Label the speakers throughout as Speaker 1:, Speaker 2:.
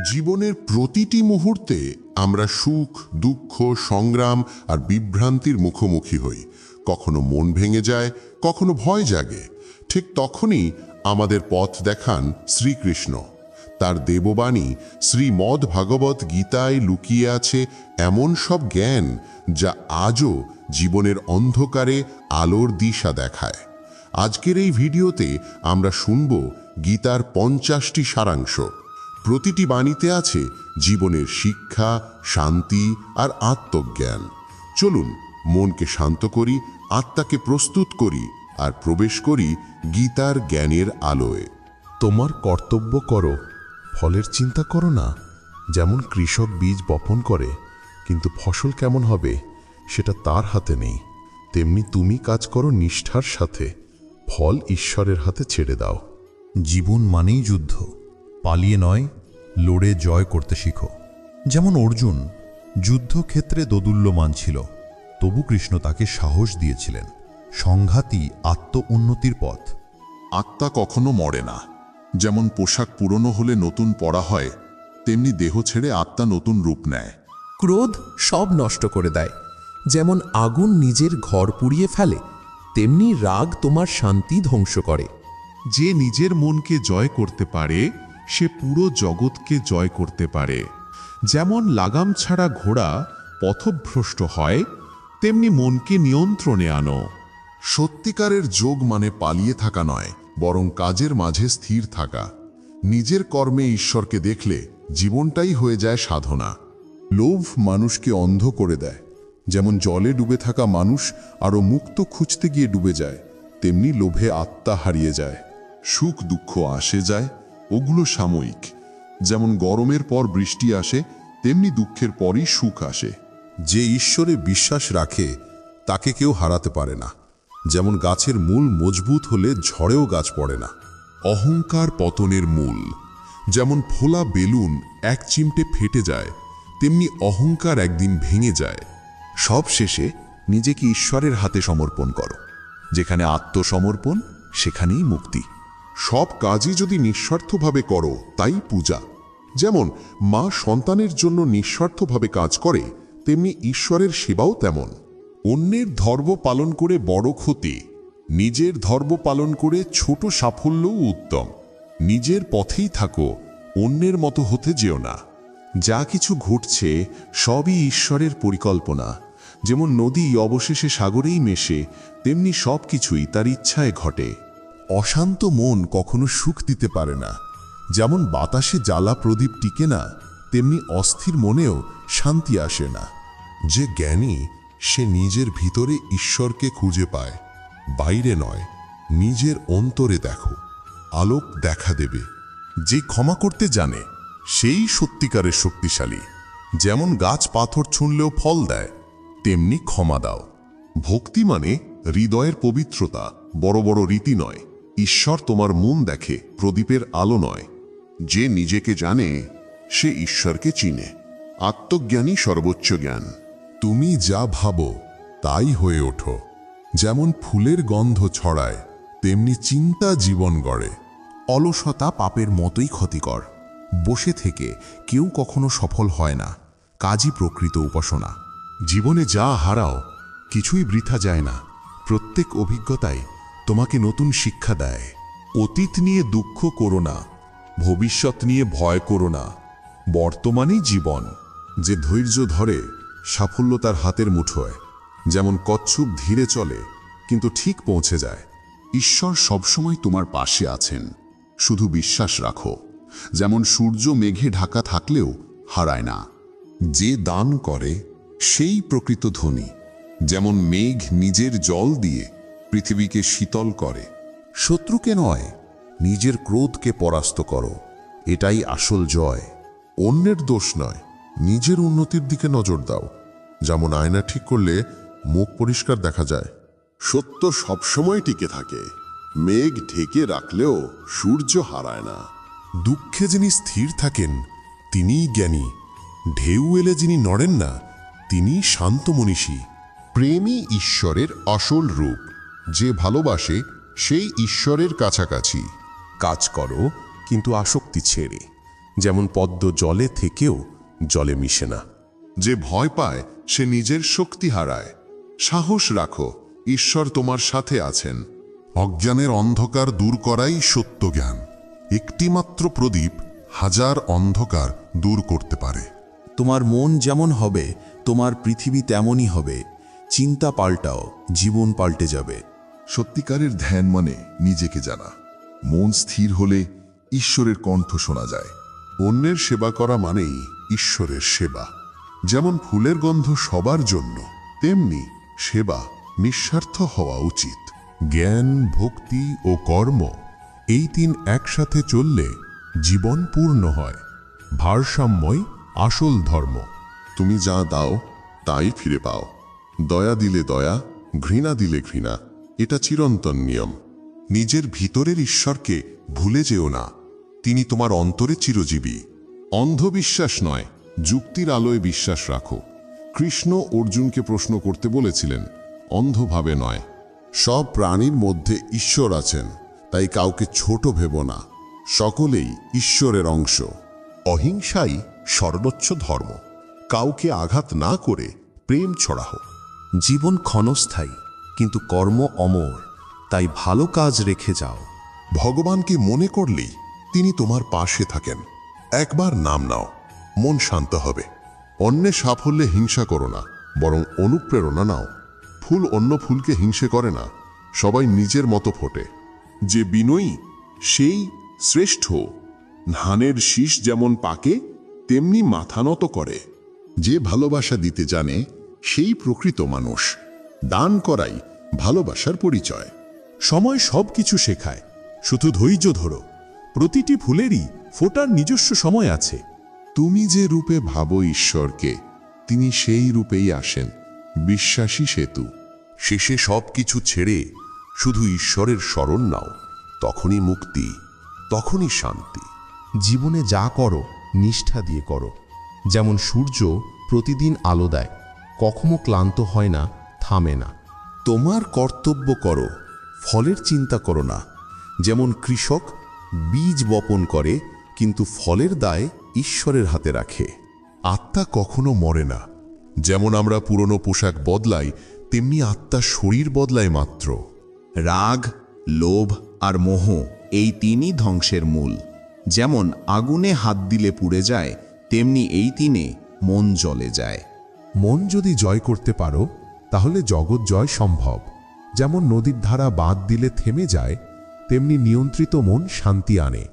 Speaker 1: জীবনের প্রতিটি মুহূর্তে আমরা সুখ, দুঃখ, সংগ্রাম আর বিভ্রান্তির মুখোমুখি হই। কখনো মন ভেঙে যায়, কখনো ভয় জাগে। ঠিক তখনই আমাদের পথ দেখান শ্রীকৃষ্ণ। তার দেববাণী শ্রীমদ ভাগবত গীতায় লুকিয়ে আছে এমন সব জ্ঞান যা আজও জীবনের অন্ধকারে আলোর দিশা দেখায়। আজকের এই ভিডিওতে আমরা শুনব গীতার পঞ্চাশটি সারাংশ। প্রতিটি বাণীতে আছে জীবনের শিক্ষা, শান্তি আর আত্মজ্ঞান। চলুন, মনকে শান্ত করি, আত্মাকে প্রস্তুত করি আর প্রবেশ করি গীতার জ্ঞানের আলোয়।
Speaker 2: তোমার কর্তব্য করো, ফলের চিন্তা করো না। যেমন কৃষক বীজ বপন করে, কিন্তু ফসল কেমন হবে, সেটা তার হাতে নেই। তেমনি তুমি কাজ করো নিষ্ঠার সাথে, ফল ঈশ্বরের হাতে ছেড়ে দাও।
Speaker 3: জীবন মানেই যুদ্ধ, পালিয়ে নয় লড়ে জয় করতে শিখো। যেমন অর্জুন যুদ্ধক্ষেত্রে দোদুল্যমান ছিল তবু কৃষ্ণ তাকে সাহস দিয়েছিলেন। সংঘাতই আত্ম উন্নতির পথ।
Speaker 1: আত্মা কখনো মরে না। যেমন পোশাক পুরনো হলে নতুন পরা হয় তেমনি দেহ ছেড়ে আত্মা নতুন রূপ নেয়।
Speaker 4: ক্রোধ সব নষ্ট করে দেয়। যেমন আগুন নিজের ঘর পুড়িয়ে ফেলে তেমনি রাগ তোমার শান্তি ধ্বংস করে।
Speaker 5: যে নিজের মনকে জয় করতে পারে সে পুরো জগৎকে জয় করতে পারে। যেমন লাগাম ছাড়া ঘোড়া পথভ্রষ্ট হয়, তেমনি মনকে নিয়ন্ত্রণে আনো।
Speaker 1: সত্যিকারের যোগ মানে পালিয়ে থাকা নয়, বরং কাজের মাঝে স্থির থাকা। নিজের কর্মে ঈশ্বরকে দেখলে জীবনটাই হয়ে যায় সাধনা।
Speaker 2: লোভ মানুষকে অন্ধ করে দেয়। যেমন জলে ডুবে থাকা মানুষ আরও মুক্ত খুঁজতে গিয়ে ডুবে যায়, তেমনি লোভে আত্মা হারিয়ে যায়।
Speaker 1: সুখ দুঃখ আসে যায় ওগুলো সাময়িক। যেমন গরমের পর বৃষ্টি আসে, তেমনি দুঃখের পরই সুখ আসে।
Speaker 2: যে ঈশ্বরে বিশ্বাস রাখে, তাকে কেউ হারাতে পারে না। যেমন গাছের মূল মজবুত হলে ঝড়েও গাছ পড়ে না।
Speaker 1: অহংকার পতনের মূল। যেমন ফোলা বেলুন এক চিমটে ফেটে যায়, তেমনি অহংকার একদিন ভেঙে যায়।
Speaker 6: সব শেষে নিজেকে ঈশ্বরের হাতে সমর্পণ করো। যেখানে আত্মসমর্পণ, সেখানেই মুক্তি।
Speaker 1: সব কাজই যদি নিঃস্বার্থভাবে করো, তাই পূজা। যেমন, মা সন্তানের জন্য নিঃস্বার্থভাবে কাজ করে, তেমনি ঈশ্বরের সেবাও তেমন। অন্যের ধর্ম পালন করে বড় ক্ষতি, নিজের ধর্ম পালন করে ছোট সাফল্যও উত্তম। নিজের পথেই থাকো, অন্যের মতো হতে যেও না।
Speaker 6: যা কিছু ঘটছে, সবই ঈশ্বরের পরিকল্পনা। যেমন নদী অবশেষে সাগরেই মেশে, তেমনি সব কিছুই তার ইচ্ছায় ঘটে।
Speaker 2: অশান্ত মন কখনো সুখ দিতে পারে না। যেমন বাতাসে জ্বালা প্রদীপ টিকে না, তেমনি অস্থির মনেও শান্তি আসে না।
Speaker 1: যে জ্ঞানী, সে নিজের ভিতরে ঈশ্বরকে খুঁজে পায়। বাইরে নয়, নিজের অন্তরে দেখো। আলোক দেখা দেবে।
Speaker 2: যে ক্ষমা করতে জানে, সেই সত্যিকারের শক্তিশালী। যেমন গাছ পাথর ছুঁড়লেও ফল দেয়, তেমনি ক্ষমা দাও।
Speaker 1: ভক্তি মানে হৃদয়ের পবিত্রতা, বড় বড় রীতি নয়। ঈশ্বর তোমার মন দেখে, প্রদীপের আলো নয়। যে নিজেকে জানে, সে ঈশ্বরকে চিনে। আত্মজ্ঞানী সর্বোচ্চ জ্ঞান।
Speaker 2: তুমি যা ভাবো, তাই হয়ে ওঠো। যেমন ফুলের গন্ধ ছড়ায়, তেমনি চিন্তা জীবন গড়ে।
Speaker 6: অলসতা পাপের মতোই ক্ষতিকর। বসে থেকে কেউ কখনো সফল হয় না। কাজই প্রকৃত উপাসনা।
Speaker 2: জীবনে যা হারাও, কিছুই বৃথা যায় না। প্রত্যেক অভিজ্ঞতায় তোমাকে নতুন শিক্ষা দেয়। অতীত নিয়ে দুঃখ করো না, ভবিষ্যৎ নিয়ে ভয় করো না। বর্তমানেই জীবন, যে ধৈর্য ধরে, সাফল্য তার হাতের মুঠোয়। যেমন কচ্ছপ ধীরে চলে, কিন্তু ঠিক পৌঁছে যায়।
Speaker 1: ঈশ্বর সবসময় তোমার পাশে আছেন, শুধু বিশ্বাস রাখো। যেমন সূর্য মেঘে ঢাকা থাকলেও হারায় না। যে দান করে, সেই প্রকৃত ধনী। যেমন মেঘ নিজের জল দিয়ে পৃথিবীকে শীতল করে।
Speaker 2: শত্রুকে নয় নিজের ক্রোধকে পরাস্ত করো। এটাই আসল জয়। অন্যের দোষ নয় নিজের উন্নতির দিকে নজর দাও। যেমন আয়না ঠিক করলে মুখ পরিষ্কার দেখা যায়।
Speaker 1: সত্য সবসময় টিকে থাকে। মেঘ ঢেকে রাখলেও সূর্য হারায় না।
Speaker 2: দুঃখে যিনি স্থির থাকেন তিনিই জ্ঞানী। ঢেউ এলে যিনি নড়েন না তিনি শান্ত মনীষী।
Speaker 1: প্রেমই ঈশ্বরের আসল রূপ। যে ভালোবাসে সেই ঈশ্বরের কাছাকাছি।
Speaker 2: কাজ করো কিন্তু আসক্তি ছেড়ে।
Speaker 6: যেমন পদ্ম জলে থেকেও জলে মিশে না।
Speaker 1: যে ভয় পায় সে নিজের শক্তি হারায়। সাহস রাখো ঈশ্বর তোমার সাথে আছেন। অজ্ঞানের অন্ধকার দূর করাই সত্য জ্ঞান একটিমাত্র প্রদীপ হাজার অন্ধকার দূর করতে পারে।
Speaker 7: তোমার মন যেমন হবে তোমার পৃথিবী তেমনই হবে। চিন্তা পাল্টাও জীবন পাল্টে যাবে।
Speaker 8: সত্যিকারের ধ্যান মানে নিজেকে জানা। মন স্থির হলে ঈশ্বরের কণ্ঠ শোনা যায়।
Speaker 1: অন্যের সেবা করা মানেই ঈশ্বরের সেবা। যেমন ফুলের গন্ধ সবার জন্য তেমনি সেবা নিঃস্বার্থ হওয়া উচিত। জ্ঞান ভক্তি ও কর্ম এই তিন একসাথে চললে জীবন পূর্ণ হয়। ভারসাম্যই আসল ধর্ম। তুমি যা দাও তাই ফিরে পাও। দয়া দিলে দয়া ঘৃণা দিলে ঘৃণা। এটা চিরন্তন নিয়ম। নিজের ভিতরের ঈশ্বরকে ভুলে যেও না। তিনি তোমার অন্তরে চিরজীবী। অন্ধবিশ্বাস নয়, যুক্তির আলোয় বিশ্বাস রাখো। কৃষ্ণ অর্জুনকে প্রশ্ন করতে বলেছিলেন, অন্ধভাবে নয়, সব প্রাণীর মধ্যে ঈশ্বর আছেন, তাই কাউকে ছোট ভেব না। সকলেই ঈশ্বরের অংশ। অহিংসাই সর্বোচ্চ ধর্ম। কাউকে আঘাত না করে প্রেম ছড়াহ
Speaker 7: জীবন ক্ষণস্থায়ী। কিন্তু কর্ম অমর, তাই ভালো কাজ রেখে যাও।
Speaker 1: ভগবানকে মনে করলেই তিনি তোমার পাশে থাকেন। একবার নাম নাও, মন শান্ত হবে। অন্যের সাফল্যে হিংসা করো না, বরং অনুপ্রেরণা নাও। ফুল অন্য ফুলকে হিংসে করে না, সবাই নিজের মতো ফোটে। যে বিনয়ী, সেই শ্রেষ্ঠ। ধানের শীষ যেমন পাকে, তেমনি মাথা নত করে। যে ভালোবাসা দিতে জানে, সেই প্রকৃত মানুষ। দান করাই ভালোবাসার পরিচয়।
Speaker 5: সময় সব কিছু শেখায়। শুধু ধৈর্য ধরো। প্রতিটি ফুলেরই ফোটার নিজস্ব সময় আছে।
Speaker 1: তুমি যে রূপে ভাবো ঈশ্বরকে, তিনি সেই রূপেই আসেন, বিশ্বাসী সেতু। শেষে সব কিছু ছেড়ে শুধু ঈশ্বরের স্মরণ নাও, তখনই মুক্তি, তখনই শান্তি।
Speaker 4: জীবনে যা করো, নিষ্ঠা দিয়ে করো। যেমন সূর্য প্রতিদিন আলো দেয়, কখনো ক্লান্ত হয় না থামে না।
Speaker 6: তোমার কর্তব্য করো, ফলের চিন্তা করো না। যেমন কৃষক বীজ বপন করে, কিন্তু ফলের দায় ঈশ্বরের হাতে রাখে।
Speaker 1: আত্মা কখনো মরে না। যেমন আমরা পুরনো পোশাক বদলাই, তেমনি আত্মা শরীর বদলায় মাত্র।
Speaker 7: রাগ, লোভ আর মোহ এই তিনই ধ্বংসের মূল। যেমন আগুনে হাত দিলে পুড়ে যায়, তেমনি এই তিনে মন জ্বলে যায়।
Speaker 3: মন যদি জয় করতে পারো তাহলে জগৎ জয় সম্ভব। যেমন নদীর ধারা বাদ দিলে থেমে যায়, তেমনি নিয়ন্ত্রিত মন শান্তি আনে।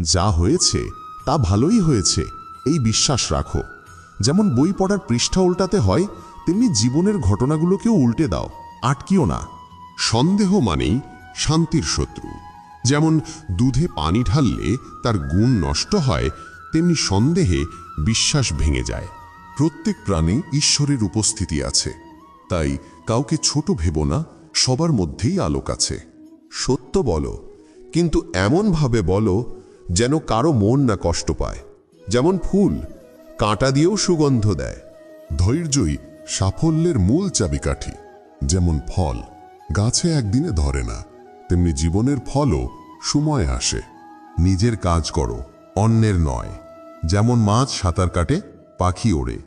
Speaker 1: যা হয়েছে, তা ভালোই হয়েছে, এই বিশ্বাস রাখো। যেমন বই পড়ার পৃষ্ঠা উল্টাতে হয়, তেমনি জীবনের ঘটনাগুলোকেও উল্টে দাও, আটকিও না। সন্দেহ মানেই শান্তির শত্রু। যেমন দুধে পানি ঢাললে তার গুণ নষ্ট হয়, তেমনি সন্দেহে বিশ্বাস ভেঙে যায়। প্রত্যেক প্রাণে ঈশ্বরের উপস্থিতি আছে। তাই কাউকে ছোট ভেব না, সবার মধ্যেই আলোক আছে। সত্য বলো, কিন্তু এমনভাবে বলো যেন কারও মন না কষ্ট পায়। যেমন ফুল, কাঁটা দিয়েও সুগন্ধ দেয়। ধৈর্যই সাফল্যের মূল চাবিকাঠি। যেমন ফল, গাছে একদিনে ধরে না, তেমনি জীবনের ফলও সময় আসে। নিজের কাজ করো, অন্যের নয়। যেমন মাছ সাঁতার কাটে, পাখি ওড়ে।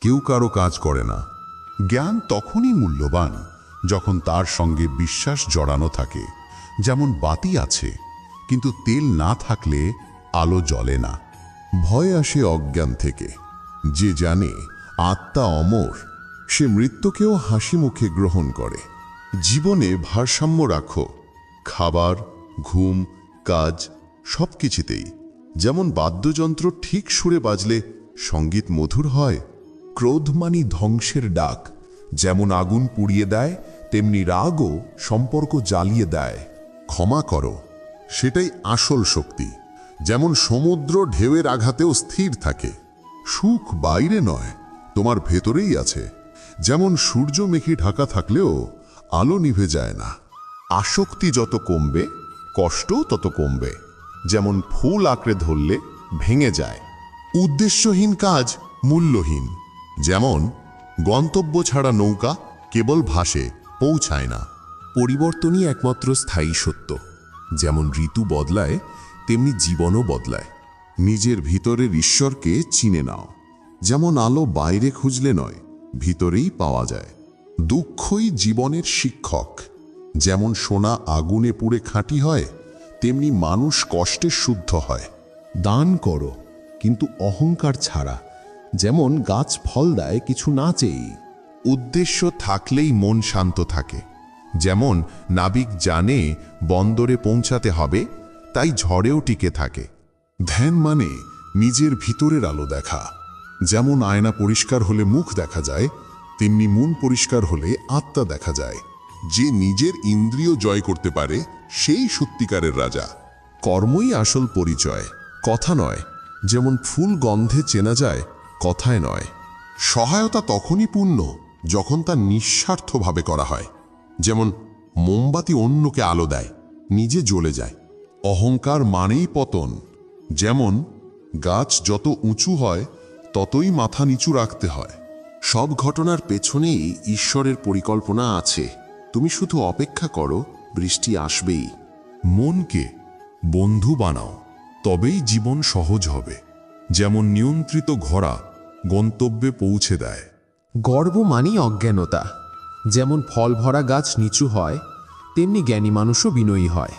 Speaker 1: কেউ কারও কাজ করে না। জ্ঞান তখনই মূল্যবান যখন তার সঙ্গে বিশ্বাস জড়ানো থাকে। যেমন বাতি আছে, কিন্তু তেল না থাকলে আলো জ্বলে না। ভয় আসে অজ্ঞান থেকে। যে জানে, আত্মা অমর, সে মৃত্যুকেও হাসি মুখে গ্রহণ করে। জীবনে ভারসাম্য রাখো। খাবার, ঘুম, কাজ সব কিছুতেই যেমন বাদ্যযন্ত্র ঠিক সুরে বাজলে সংগীত মধুর হয় ক্রোধ মানি ধ্বংসের ডাক। যেমন আগুন পুড়িয়ে দেয়, তেমনি রাগও সম্পর্ক জ্বালিয়ে দেয়। ক্ষমা করো, সেটাই আসল শক্তি। যেমন সমুদ্র ঢেউয়ের আঘাতেও স্থির থাকে, সুখ বাইরে নয়, তোমার ভেতরেই আছে। যেমন সূর্য মেঘে ঢাকা থাকলেও আলো নিভে যায় না। আসক্তি যত কমবে, কষ্টও তত কমবে। যেমন ফুল আঁকড়ে ধরলে ভেঙে যায়। উদ্দেশ্যহীন কাজ মূল্যহীন। যেমন, গন্তব্য ছাড়া নৌকা কেবল ভাসে, পৌঁছায় না। পরিবর্তনই একমাত্র স্থায়ী সত্য। যেমন ঋতু বদলায়, তেমনি জীবনও বদলায়। নিজের ভিতরের ঈশ্বরকে চিনে নাও। যেমন আলো বাইরে খুঁজলে নয়, ভিতরেই পাওয়া যায়। দুঃখই জীবনের শিক্ষক। যেমন সোনা আগুনে পুড়ে খাঁটি হয়, তেমনি মানুষ কষ্টে শুদ্ধ হয়।
Speaker 4: দান করো, কিন্তু অহংকার ছাড়া যেমন গাছ ফল দেয়, কিছু না চেয়েই।
Speaker 2: উদ্দেশ্য থাকলেই মন শান্ত থাকে। যেমন, নাবিক জানে বন্দরে পৌঁছাতে হবে, তাই ঝড়েও টিকে থাকে।
Speaker 1: ধ্যান মানে নিজের ভিতরের আলো দেখা। যেমন আয়না পরিষ্কার হলে মুখ দেখা যায়, তেমনি মন পরিষ্কার হলে আত্মা দেখা যায়। যে নিজের ইন্দ্রিয় জয় করতে পারে, সেই সত্যিকারের রাজা। কর্মই আসল পরিচয়, কথা নয়। যেমন ফুল গন্ধে চেনা যায় কথায় নয়। সহায়তা তখনই পূর্ণ যখন তা নিঃস্বার্থভাবে করা হয়। যেমন মোমবাতি অন্যকে আলো দেয়, নিজে জ্বলে যায়। অহংকার মানেই পতন। যেমন গাছ যত উঁচু হয়, ততই মাথা নিচু রাখতে হয়। সব ঘটনার পেছনেই ঈশ্বরের পরিকল্পনা আছে। তুমি শুধু অপেক্ষা করো, বৃষ্টি আসবেই।
Speaker 2: মনকে বন্ধু বানাও, তবেই জীবন সহজ হবে। যেমন নিয়ন্ত্রিত ঘোড়া গন্তব্যে পৌঁছে দেয়।
Speaker 4: গর্ব মানেই অজ্ঞানতা। যেমন ফল ভরা গাছ নিচু হয় তেমনি জ্ঞানী মানুষও বিনয়ী হয়।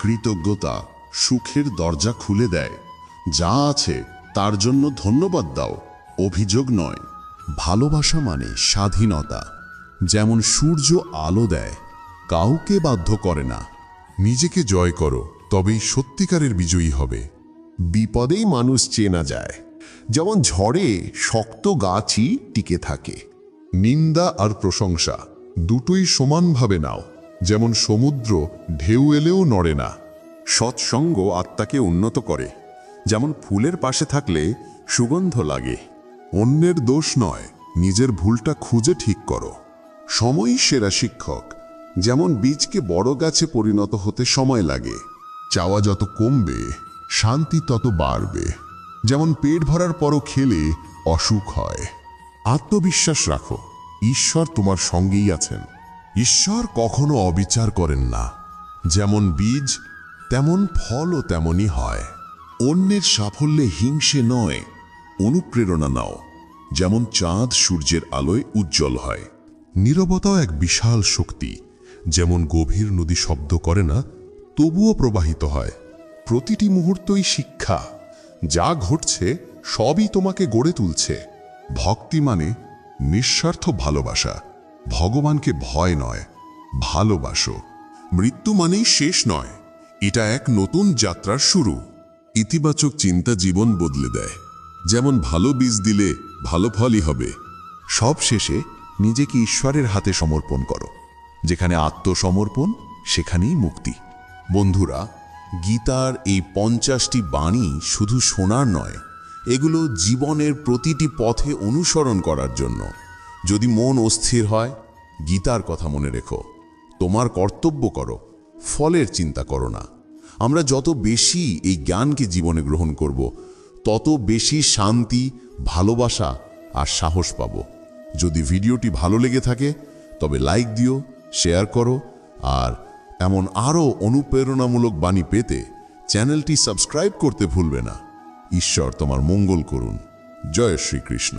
Speaker 1: কৃতজ্ঞতা সুখের দরজা খুলে দেয়। যা আছে তার জন্য ধন্যবাদ দাও। অভিযোগ নয়।
Speaker 6: ভালোবাসা মানে স্বাধীনতা। যেমন সূর্য আলো দেয় কাউকে বাধ্য করে না।
Speaker 1: নিজেকে জয় করো তবেই সত্যিকারের বিজয়ী হবে। বিপদেই মানুষ চেনা যায়। যেমন ঝড়ে শক্ত গাছই টিকে থাকে। নিন্দা আর প্রশংসা দুটোই সমানভাবে নাও, যেমন সমুদ্র ঢেউ এলেও নড়ে না। সৎসঙ্গ আত্মাকে উন্নত করে, যেমন ফুলের পাশে থাকলে সুগন্ধ লাগে। অন্যের দোষ নয়, নিজের ভুলটা খুঁজে ঠিক করো। সময়ই সেরা শিক্ষক, যেমন বীজকে বড় গাছে পরিণত হতে সময় লাগে। চাওয়া যত কমবে, শান্তি তত বাড়বে। যেমন পেট ভরার পরও খেলে অসুখ হয়। আত্মবিশ্বাস রাখো, ঈশ্বর তোমার সঙ্গেই আছেন। ঈশ্বর কখনো অবিচার করেন না। যেমন বীজ, তেমন ফলও তেমনই হয়। অন্যের সাফল্যে হিংসে নয়, অনুপ্রেরণা নাও। যেমন চাঁদ সূর্যের আলোয় উজ্জ্বল হয়। নীরবতাও এক বিশাল শক্তি। যেমন গভীর নদী শব্দ করে না, তবুও প্রবাহিত হয়। প্রতিটি মুহূর্তই শিক্ষা। যা ঘটছে সবই তোমাকে গড়ে তুলছে। ভক্তি মানে নিঃস্বার্থ ভালোবাসা। ভগবানকে ভয় নয়, ভালোবাসো। মৃত্যু মানেই শেষ নয়, এটা এক নতুন যাত্রার শুরু। ইতিবাচক চিন্তা জীবন বদলে দেয়। যেমন ভালো বীজ দিলে ভালো ফলই হবে।
Speaker 6: সব শেষে নিজেকে ঈশ্বরের হাতে সমর্পণ করো। যেখানে আত্মসমর্পণ, সেখানেই মুক্তি। বন্ধুরা গীতার এই পঞ্চাশটি বাণী শুধু শোনার নয়, এগুলো জীবনের প্রতিটি পথে অনুসরণ করার জন্য। যদি মন অস্থির হয়, গীতার কথা মনে রেখো। তোমার কর্তব্য করো, ফলের চিন্তা করো না। আমরা যত বেশি এই জ্ঞানকে জীবনে গ্রহণ করব, তত বেশি শান্তি, ভালোবাসা আর সাহস পাব। যদি ভিডিওটি ভালো লেগে থাকে, তবে লাইক দিও, শেয়ার করো আর এমন আরও অনুপ্রেরণামূলক বাণী পেতে চ্যানেলটি সাবস্ক্রাইব করতে ভুলবে না। ঈশ্বর তোমার মঙ্গল করুন। জয় শ্রীকৃষ্ণ।